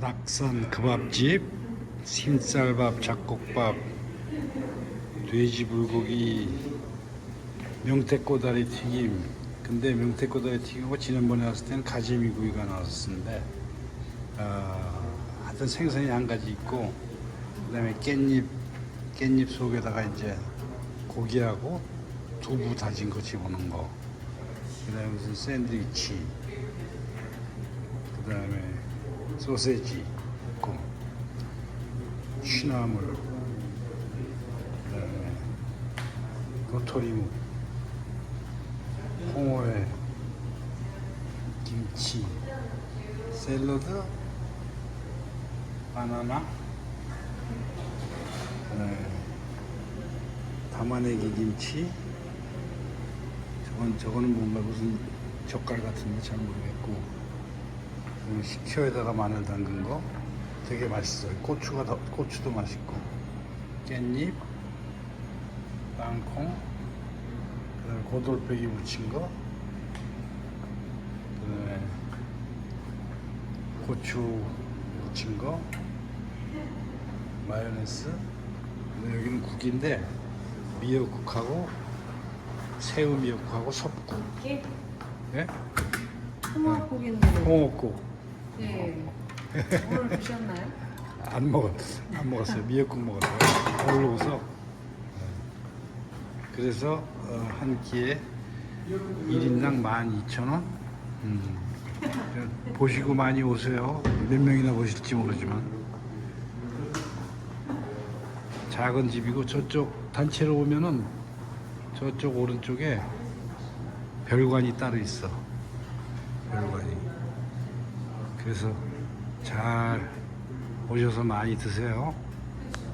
낙산 그밥집, 심쌀밥, 잡곡밥, 돼지 불고기, 명태 꼬다리 튀김. 근데 명태 꼬다리 튀김하고 지난번에 왔을 때는 가재미 구이가 나왔었는데, 어, 하여튼 생선이 한 가지 있고, 그 다음에 깻잎, 깻잎 속에다가 이제 고기하고 두부 다진 거 집어넣은 거. 그 다음에 무슨 샌드위치. 그 다음에 소세지 있고 취나물 그 다음에 도토리묵 홍어회 김치 샐러드 바나나 네. 담아내기 김치 저건 저거는 뭔가 무슨 젓갈 같은데 잘 모르겠고 음, 식초에다가 마늘 담근 거 되게 맛있어요. 고추가 더, 고추도 맛있고 깻잎, 땅콩, 그다음에 고돌빼기 무친 거, 그다음에 고추 무친 거, 마요네즈. 여기는 국인데 미역국하고 새우 미역국하고 섭국, 이게 예? 홍어고기는 홍어국. 네. 드셨나요? 안 먹었, 안 먹었어요. 미역국 먹었어요. 올라오서. 그래서 어, 한 끼에 1인당 12,000원. 음. 보시고 많이 오세요. 몇 명이나 보실지 모르지만. 작은 집이고 저쪽 단체로 오면은 저쪽 오른쪽에 별관이 따로 있어. 별관이. 그래서 잘 오셔서 많이 드세요.